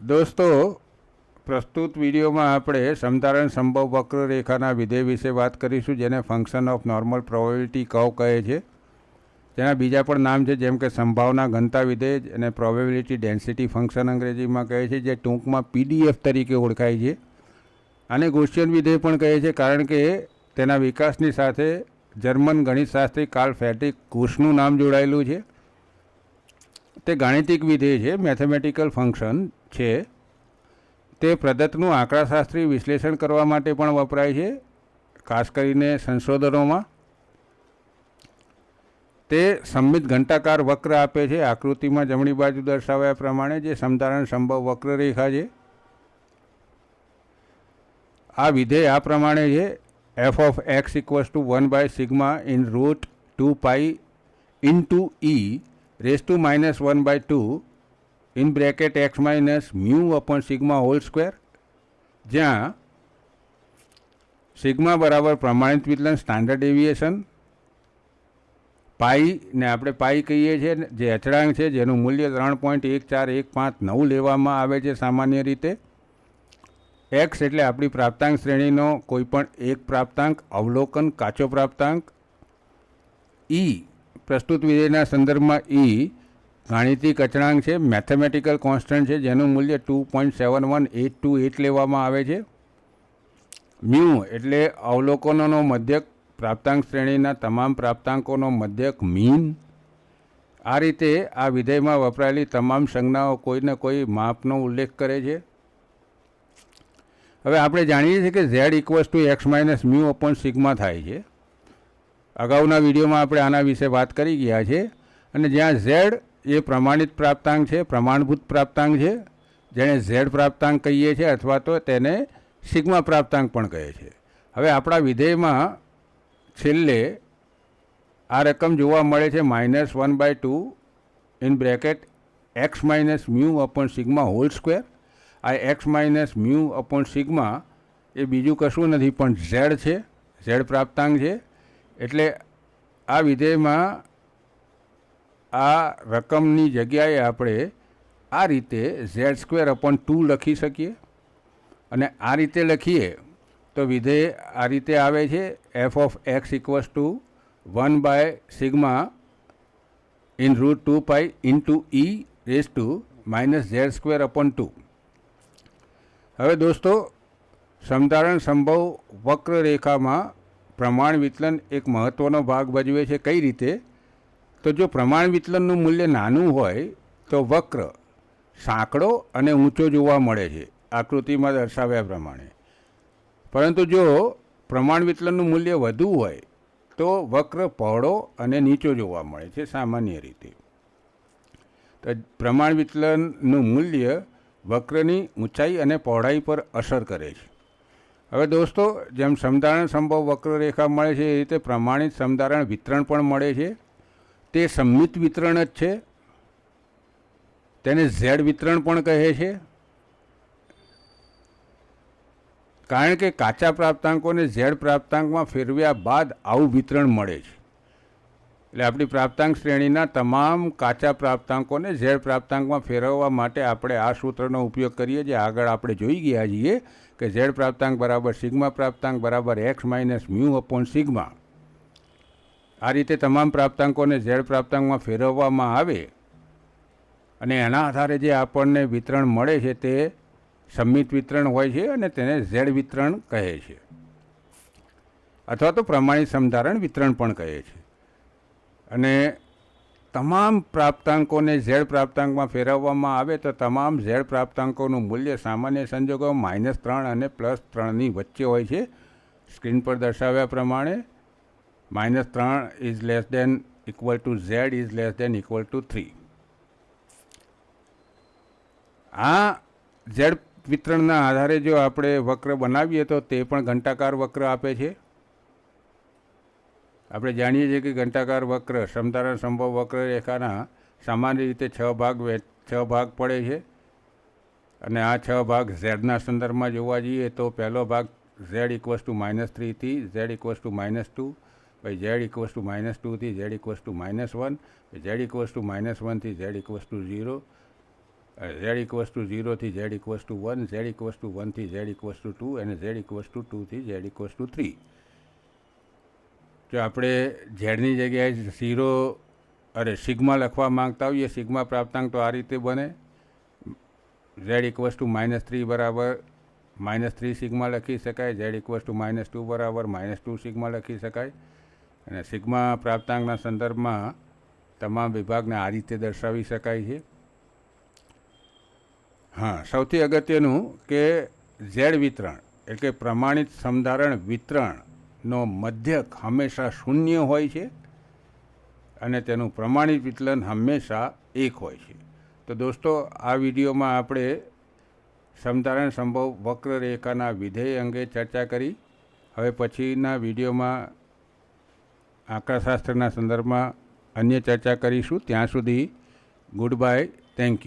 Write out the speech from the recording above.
દોસ્તો, પ્રસ્તુત વિડીયોમાં આપણે સમતારણ સંભવ વક્રરેખાના વિધેય વિશે વાત કરીશું, જેને ફંક્શન ઓફ નોર્મલ પ્રોબેબિલિટી કવ કહે છે. તેના બીજા પણ નામ છે, જેમ કે સંભાવના ઘનતા વિધેય અને પ્રોબેબિલિટી ડેન્સિટી ફંક્શન અંગ્રેજીમાં કહે છે, જે ટૂંકમાં પીડીએફ તરીકે ઓળખાય છે. આને ગોશિયન વિધેય પણ કહે છે, કારણ કે તેના વિકાસની સાથે જર્મન ગણિતશાસ્ત્રી કાર્લ ફેટ્રિક કુશનું નામ જોડાયેલું છે. તે ગાણિતિક વિધેય છે મેથેમેટિકલ ફંક્શન છે. તે પ્રદત્તનું આંકડાશાસ્ત્રી વિશ્લેષણ કરવા માટે પણ વપરાય છે, ખાસ કરીને સંશોધનોમાં. તે સંમિત ઘંટાકાર વક્ર આપે છે. આકૃતિમાં જમણી બાજુ દર્શાવ્યા પ્રમાણે જે સમધારણ સંભવ વક્રરેખા છે. આ વિધેય આ પ્રમાણે છે. F of X equals to one by sigma in root two pi into e raise to minus one by two in bracket X minus mu upon sigma whole square, જ્યાં સિગ્મા બરાબર પ્રમાણિત વિચલન સ્ટાન્ડર્ડ એવિએશન પાઈ ને આપણે પાઈ કહીએ છીએ, જે અચળાંક છે, જેનું મૂલ્ય ત્રણ પોઈન્ટ એક ચાર એક પાંચ નવ લેવામાં આવે છે સામાન્ય રીતે. એક્સ એટલે આપણી પ્રાપ્તાંક શ્રેણીનો કોઈપણ એક પ્રાપ્તાંક, અવલોકન, કાચો પ્રાપ્તાંક. ઈ, પ્રસ્તુત વિધેયના સંદર્ભમાં ઈ ગાણિતિક અચળાંક છે મેથેમેટિકલ કોન્સ્ટન્ટ છે, જેનું મૂલ્ય two point seven one eight two eight લેવામાં આવે છે. મ્યુ એટલે અવલોકનોનો મધ્યક, પ્રાપ્તાંક શ્રેણીના તમામ પ્રાપ્તાંકોનો મધ્યક મીન આ રીતે આ વિધેયમાં વપરાયેલી તમામ સંજ્ઞાઓ કોઈને કોઈ માપનો ઉલ્લેખ કરે છે. હવે આપણે જાણીએ છીએ કે Z equals to X minus mu upon sigma થાય છે. અગાઉના વિડીયોમાં આપણે આના વિશે વાત કરી ગયા છે. અને જ્યાં ઝેડ એ પ્રમાણિત પ્રાપ્તાંક છે, પ્રમાણભૂત પ્રાપ્તાંક છે. જેને ઝેડ પ્રાપ્તાંક કહીએ છીએ અથવા તો તેને સિગ્મા પ્રાપ્તાંક પણ કહે છે. હવે આપણા વિધેયમાં છેલ્લે આ રકમ જોવા મળે છે minus one by two in bracket X minus mu upon sigma whole square. આ X minus mu upon sigma એ બીજું કશું નથી પણ ઝેડ છે, ઝેડ પ્રાપ્તાંક છે. એટલે આ વિધેયમાં આ રકમની જગ્યાએ આપણે આ રીતે ઝેડ સ્ક્વેર અપોન ટુ લખી શકીએ. અને આ રીતે લખીએ તો વિધેય આ રીતે આવે છે F of X equals to one by sigma in root two pi into e raise to minus Z square upon two હવે દોસ્તો, સમધારણ સંભવ વક્રરેખામાં પ્રમાણ વિચલન એક મહત્ત્વનો ભાગ ભજવે છે. કઈ રીતે? તો જો પ્રમાણ વિચલનનું મૂલ્ય નાનું હોય, તો વક્ર સાંકડો અને ઊંચો જોવા મળે છે. આકૃતિમાં દર્શાવ્યા પ્રમાણે. પરંતુ જો પ્રમાણ વિચલનનું મૂલ્ય વધુ હોય, તો વક્ર પહોળો અને નીચો જોવા મળે છે સામાન્ય રીતે. તો પ્રમાણ વિચલનનું મૂલ્ય વક્રની ઊંચાઈ અને પહોળાઈ પર અસર કરે છે. હવે દોસ્તો, જેમ સમધારણ સંભવ વક્રરેખા મળે છે, એ રીતે પ્રમાણિત સમધારણ વિતરણ પણ મળે છે. તે સંમિત વિતરણ જ છે. તેને ઝેડ વિતરણ પણ કહે છે. કારણ કે કાચા પ્રાપ્તાંકોને ઝેડ પ્રાપ્તાંકમાં ફેરવ્યા બાદ આવું વિતરણ મળે છે. એટલે આપણી પ્રાપ્તાંક શ્રેણીના તમામ કાચા પ્રાપ્તાંકોને ઝેડ પ્રાપ્તાંકમાં ફેરવવા માટે આપણે આ સૂત્રનો ઉપયોગ કરીએ છીએ આગળ આપણે જોઈ ગયા છીએ કે ઝેડ પ્રાપ્તાંક બરાબર સિગ્મા પ્રાપ્તાંક બરાબર X minus mu upon sigma આ રીતે તમામ પ્રાપ્તાંકોને ઝેડ પ્રાપ્તાંકમાં ફેરવવામાં આવે અને એના આધારે જે આપણને વિતરણ મળે છે તે સંમિત વિતરણ હોય છે અને તેને ઝેડ વિતરણ કહે છે. અથવા તો પ્રમાણિત સમધારણ વિતરણ પણ કહે છે. અને તમામ પ્રાપ્તાંકોને ઝેડ પ્રાપ્તાંકમાં ફેરવવામાં આવે તો તમામ ઝેડ પ્રાપ્તાંકોનું મૂલ્ય સામાન્ય સંજોગો માઇનસ ત્રણ અને પ્લસ ત્રણની વચ્ચે હોય છે. સ્ક્રીન પર દર્શાવ્યા પ્રમાણે માઇનસ ત્રણ is less than equal to Z is less than equal to three. આ ઝેડ વિતરણના આધારે જો આપણે વક્ર બનાવીએ તો તે પણ ઘંટાકાર વક્ર આપે છે. આપણે જાણીએ છીએ કે ઘંટાકાર વક્ર સમતારણ સંભવ વક્ર રેખાના સામાન્ય રીતે છ ભાગ વે, છ ભાગ પડે છે. અને આ છ ભાગ ઝેડના સંદર્ભમાં જોવા જઈએ તો પહેલો ભાગ Z equals to minus થ્રીથી Z equals to minus two પછી Z equals to minus ટુથી Z equals to minus one Z equals to minus વનથી Z equals to zero Z equals to ઝીરોથી Z equals to one Z equals to વનથી Z equals to two અને Z equals to ટુથી Z equals to three જો આપણે ઝેડની જગ્યાએ zero અરે sigma લખવા માંગતા હોઈએ sigma પ્રાપ્તાંક તો આ રીતે બને Z equals to minus three બરાબર માઇનસ થ્રી સિગ્મા લખી શકાય Z equals to minus two બરાબર માઇનસ ટુ સિગ્મા લખી શકાય અને સિગ્મા પ્રાપ્તાંકના સંદર્ભમાં તમામ વિભાગને આ રીતે દર્શાવી શકાય છે. હા, સૌથી અગત્યનું કે ઝેડ વિતરણ, એટલે કે પ્રમાણિત સમધારણ વિતરણનો મધ્યક હંમેશા શૂન્ય હોય છે અને તેનું પ્રમાણિત વિચલન હંમેશા એક હોય છે. તો દોસ્તો, આ વિડીયોમાં આપણે સમધારણ સંભવ વક્રરેખાના વિધેય અંગે ચર્ચા કરી. હવે પછીના વિડીયોમાં આંકડાશાસ્ત્રના સંદર્ભમાં અન્ય ચર્ચા કરીશું. ત્યાં સુધી ગુડ બાય થેન્ક યુ